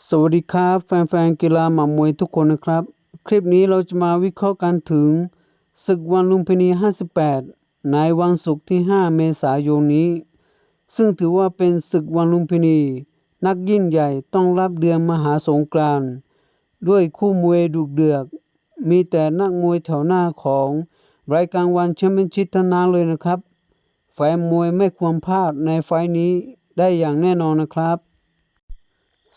สวัสดีครับแฟนๆกีฬาหมัมวยทุกคนนะครับ คลิปนี้เราจะมาวิเคราะห์กันถึงศึกวันลุมพินี 58 ในวันศุกร์ที่ 5 เมษายนนี้ ซึ่งถือว่าเป็นศึกวันลุมพินี นักยิ่งใหญ่ต้องรับเดือนมหาสงกรานต์ด้วยคู่มวยดุเดือดมีแต่นักมวยแถวหน้าของรายการวันแชมเปี้ยนชิพทั้งนั้นเลยนะครับแฟนมวยไม่ควรพลาดในไฟล์นี้ได้อย่างแน่นอนนะครับ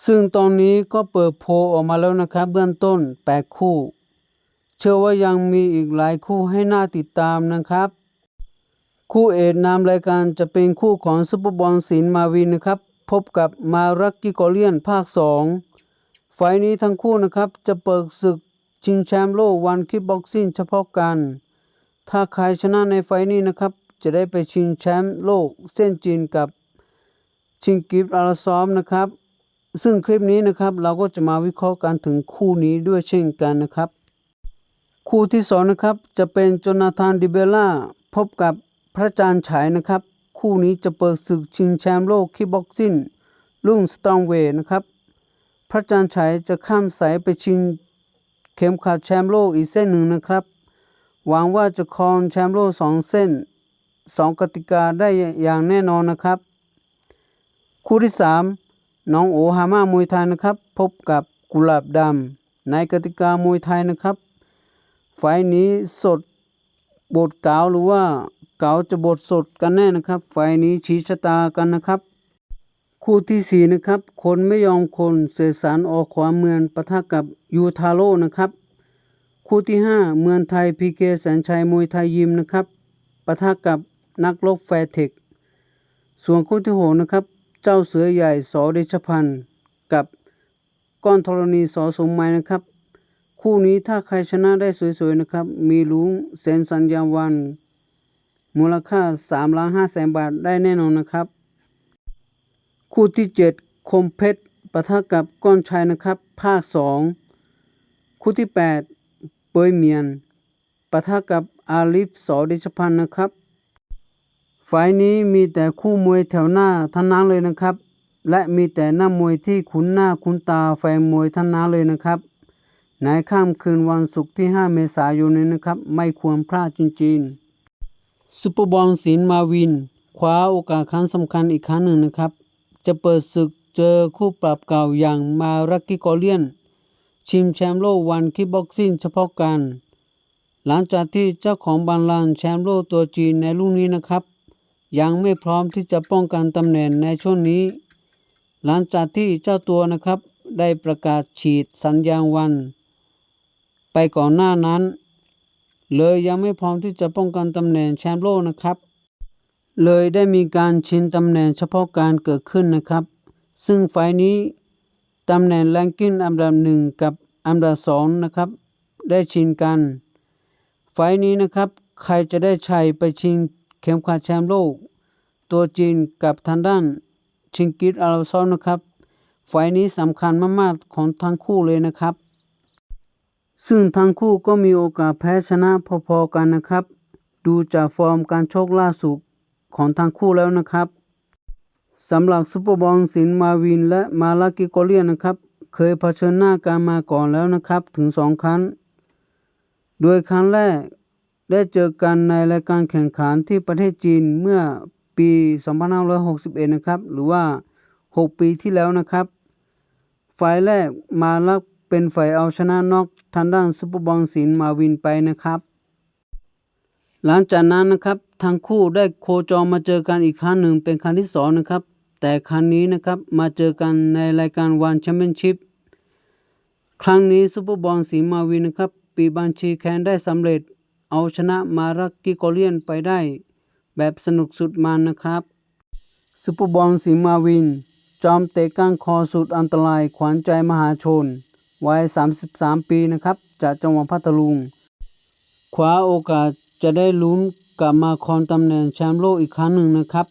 ซึ่งตอนนี้ก็เปิดโพออกมาแล้วนะครับเบื้องต้น 8 คู่ เชื่อว่ายังมีอีกหลายคู่ให้น่าติดตามนะครับ คู่เอกนำรายการจะเป็นคู่ของซุปเปอร์บอลศิลมาวินนะครับ พบกับมารักกิโกเลียนภาค 2 ไฟล์นี้ทั้งคู่นะครับจะเปิดศึกชิงแชมป์โลกวันคิกบ็อกซิ่งเฉพาะกัน ถ้าใครชนะในไฟล์นี้นะครับ จะได้ไปชิงแชมป์โลกเส้นจีนกับชิงกิฟต์อาราซอมนะครับ ซึ่งคลิปนี้นะครับเราก็จะมาวิเคราะห์กันถึงคู่นี้ด้วยเช่นกันนะครับ คู่ที่สองนะครับจะเป็นโจนาธานดิเบล่าพบกับพระจันทร์ฉายนะครับ คู่นี้จะเปิดศึกชิงแชมป์โลกคิกบ็อกซิ่งรุ่งสตรองเวทนะครับ พระจันทร์ฉายจะข้ามสายไปชิงเข็มขัดแชมป์โลกอีกเส้นหนึ่งนะครับ หวังว่าจะครองแชมป์โลกสองเส้นสองกติกาได้อย่างแน่นอนนะครับ คู่ที่สาม น้องโอฮาม่ามวยไทยนะครับ พบกับกุหลาบดำในกติกามวยไทยนะครับ ไฟล์นี้สดบทเกาหรือว่าเกาจะบทสดกันแน่นะครับ ไฟนี้ชี้ชะตากันนะครับ คู่ที่สี่นะครับ คนไม่ยอมคนเสสรรออกขวาเมืองปะทะกับยูทาโร่นะครับ คู่ที่ห้าเมืองไทยพีเคแสนชัยมวยไทยยิมนะครับปะทะกับนักรบแฟร์เทคส่วนคู่ที่หกนะครับ เจ้าเสือใหญ่สอเดชพันธ์กับก้อนธรณีสอสมหมัยนะครับ คู่นี้ถ้าใครชนะได้สวยๆนะครับ มีลุงเซนสัญญาวัน มูลค่า3ล้าน5แสนบาทได้แน่นอนนะครับ คู่ที่ 7 คมเพชรปะทะกับก้อนชัยนะครับ ภาค 2 คู่ที่ 8 เปยเมียนปะทะกับอาลิฟสอเดชพันธ์นะครับ ไฟนี้มีแต่คู่มวยแถวหน้าทั้งนั้นเลยนะครับ และมีแต่หน้ามวยที่คุ้นหน้าคุ้นตาแฟนมวยทั้งนั้นเลยนะครับ ในค่ำคืนวันศุกร์ที่ 5 เมษายนนี้นะครับ ไม่ควรพลาดจริงๆซุปเปอร์บอลศิลมาวิน คว้าโอกาสครั้งสำคัญอีกครั้งหนึ่งนะครับ จะเปิดศึกเจอคู่ปรับเก่าอย่างมารักกิโกเลียน ชิงแชมป์โลกวันคิกบ็อกซิ่งเฉพาะกัน หลังจากที่เจ้าของบัลลังก์แชมป์โลกตัวจีนในรุ่นนี้นะครับ ยังไม่พร้อมที่จะป้องกันตำแหน่งในช่วงนี้ หลังจากที่เจ้าตัวนะครับได้ประกาศฉีดสัญญาณวัน ไปก่อนหน้านั้น เลยยังไม่พร้อมที่จะป้องกันตำแหน่งแชมป์โลกนะครับ เลยได้มีการชิงตำแหน่งเฉพาะการเกิดขึ้นนะครับ ซึ่งไฟนี้ตำแหน่งแรงกิ้งอันดับหนึ่งกับอันดับสองนะครับ ได้ชิงกัน ไฟนี้นะครับ ใครจะได้ชัยไปชิง ข็มขัดแชมป์โลก ตัวจีนกับทางด้านชิงกิตอาราซอนนะครับไฟล์นี้สำคัญมากๆของทั้งคู่เลยนะครับ ซึ่งทั้งคู่ก็มีโอกาสแพ้ชนะพอๆกันนะครับ ดูจากฟอร์มการชกล่าสุดของทั้งคู่แล้วนะครับสำหรับซุปเปอร์บอลสินมาวินและมาลากิโกเลียนนะครับ เคยเผชิญหน้ากันมาก่อนแล้วนะครับถึงสองครั้ง โดยครั้งแรก ได้เจอกันในรายการแข่งขันที่ประเทศจีนเมื่อปี 2561 นะครับ หรือว่า 6 ปีที่แล้วนะครับฝ่ายแรกมาลักเป็นฝ่ายเอาชนะนอกทางด้านซุปเปอร์บอลสินมาวินไปนะครับ หลังจากนั้นนะครับทั้งคู่ได้โคจรมาเจอกันอีกครั้งหนึ่งเป็นครั้งที่สองนะครับ แต่ครั้งนี้นะครับมาเจอกันในรายการวันแชมเปี้ยนชิพครั้งนี้ซุปเปอร์บอลสีมาวินนะครับ ปีบัญชีแคนได้สำเร็จ เอาชนะมารักกิโกเลียนไปได้ แบบสนุกสุดมันนะครับซุปเปอร์บอลสีมาวิน จอมเตะก้านคอสุดอันตรายขวัญใจมหาชน วัย 33 ปีนะครับจากจังหวัดพัทลุงคว้าโอกาสจะได้ลุ้นกลับมาครองตำแหน่งแชมป์โลกอีกครั้งหนึ่งนะครับ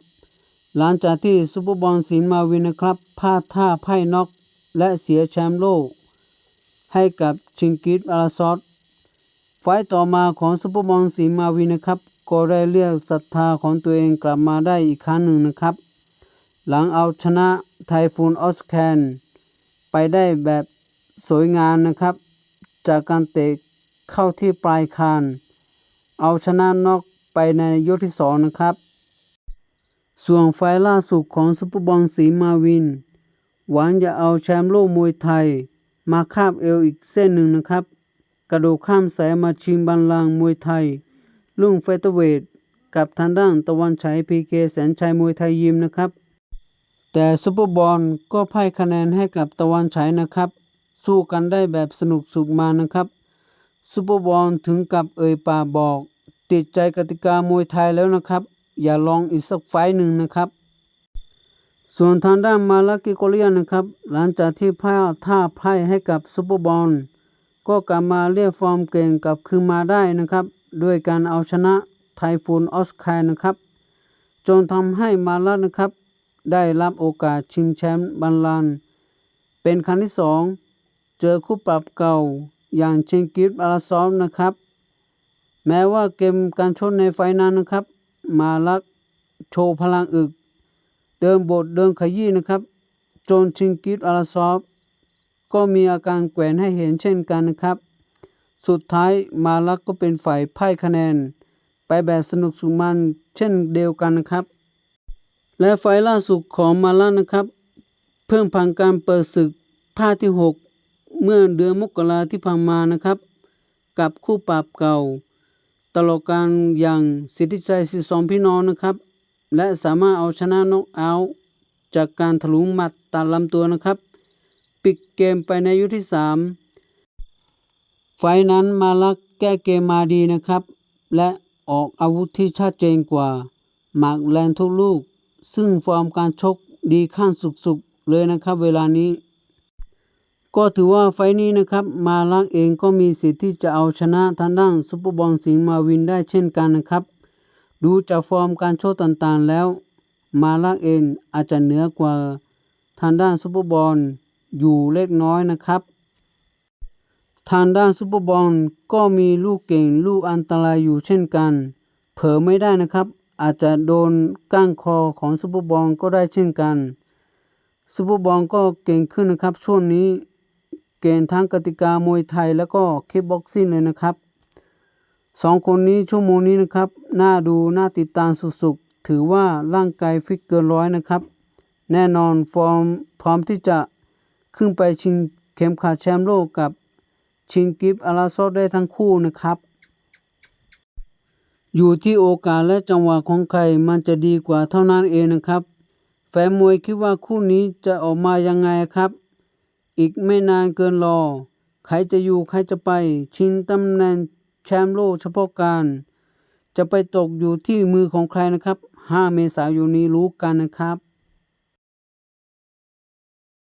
หลังจากที่ซุปเปอร์บอลสินมาวินนะครับพลาดท่าไพ่น็อกและเสียแชมป์โลก ให้กับชิงกิตอาราซอส ไฟต์ต่อมาของซุปเปอร์บอลสินมาวินนะครับ ก็ได้เรียกศรัทธาของตัวเองกลับมาได้อีกครั้งหนึ่งนะครับ หลังเอาชนะไทฟูนออสแคนไปได้แบบสวยงามนะครับ จากการเตะเข้าที่ปลายคาน เอาชนะน็อกไปในยกที่สองนะครับ ส่วนไฟล่าสุดของซุปเปอร์บอลสีมาวิน หวังจะเอาแชมป์โลกมวยไทย มาคาบเอวอีกเส้นหนึ่งนะครับ ระโดดข้ามสายมาชิงบัลลังก์มวยไทย รุ่งเฟเธอร์เวทกับทางด้านตะวันฉายพีเคแสนชัยมวยไทยยิมนะครับ แต่ซุปเปอร์บอลก็พ่ายคะแนนให้กับตะวันฉายนะครับ สู้กันได้แบบสนุกสุขมานะครับซุปเปอร์บอลถึงกับเอ่ยปากบอก ติดใจกติกามวยไทยแล้วนะครับ อย่าลองอีกสักไฟหนึ่งนะครับ ส่วนทางด้านมาลากิโกเลียนนะครับ หลังจากที่พ่ายท่าพ่ายให้กับซุปเปอร์บอล ก็กลับมาเรียกฟอร์มเก่งกลับคืนมาได้นะครับ ด้วยการเอาชนะไทฟูนออสคายนะครับ จนทำให้มาลัดนะครับ ได้รับโอกาสชิงแชมป์บัลลังก์เป็นครั้งที่สองเจอคู่ปรับเก่าอย่างเชงกิฟอาราซอฟนะครับ แม้ว่าเกมการชนในไฟนั้นนะครับ มาลัดโชว์พลังอึก เดินบทเดินขยี้นะครับ จนชิงกิฟอาราซอฟ ก็มีอาการแกว่งให้เห็นเช่นกันนะครับ สุดท้ายมาลักก็เป็นฝ่ายพ่ายคะแนน ไปแบบสนุกสุมันเช่นเดียวกันนะครับ และไฟล์ล่าสุดของมาลักนะครับ เพิ่งผ่านการเปิดศึกภาคที่ 6 เมื่อเดือนมกราที่ผ่านมานะครับ กับคู่ปราบเก่า ตลอดการอย่างสิทธิชัยสิสองพี่น้องนะครับ และสามารถเอาชนะน็อกเอาจากการถลุงหมัดตัดลำตัวนะครับ ปิดเกมไปในยุคที่ 3 ไฟนั้นมาลักแก้เกมมาดีนะครับ และออกอาวุธที่ชัดเจนกว่า หมากแลนทุกลูก ซึ่งฟอร์มการชกดีขั้นสุดๆเลยนะครับเวลานี้ ก็ถือว่าไฟนี้นะครับ มาลักเองก็มีสิทธิ์ที่จะเอาชนะทางด้านซุปเปอร์บอลสิงห์มาวินได้เช่นกันนะครับ ดูจากฟอร์มการโชว์ต่างๆแล้ว มาลักเองอาจจะเหนือกว่าทางด้านซุปเปอร์บอล อยู่เล็กน้อยนะครับ ทางด้านซุปเปอร์บอลก็มีลูกเก่งลูกอันตรายอยู่เช่นกัน เผลอไม่ได้นะครับ อาจจะโดนก้างคอของซุปเปอร์บอลก็ได้เช่นกันซุปเปอร์บอลก็เก่งขึ้นนะครับ ช่วงนี้เก่งทั้งกติกามวยไทยแล้วก็คิกบ็อกซิ่งเลยนะครับสองคนนี้ชั่วโมงนี้นะครับ น่าดูน่าติดตามสุดๆ ถือว่าร่างกายฟิตเกินร้อยนะครับ แน่นอนฟอร์มพร้อมที่จะ ขึ้นไปชิงเข็มขัดแชมป์โลกกับชิงกิฟอาราซอได้ทั้งคู่นะครับ อยู่ที่โอกาสและจังหวะของใครมันจะดีกว่าเท่านั้นเองนะครับ แฟนมวยคิดว่าคู่นี้จะออกมายังไงครับ อีกไม่นานเกินรอ ใครจะอยู่ใครจะไป ชิงตำแหน่งแชมป์โลกเฉพาะการ จะไปตกอยู่ที่มือของใครนะครับ 5 เมษายนนี้รู้กันนะครับ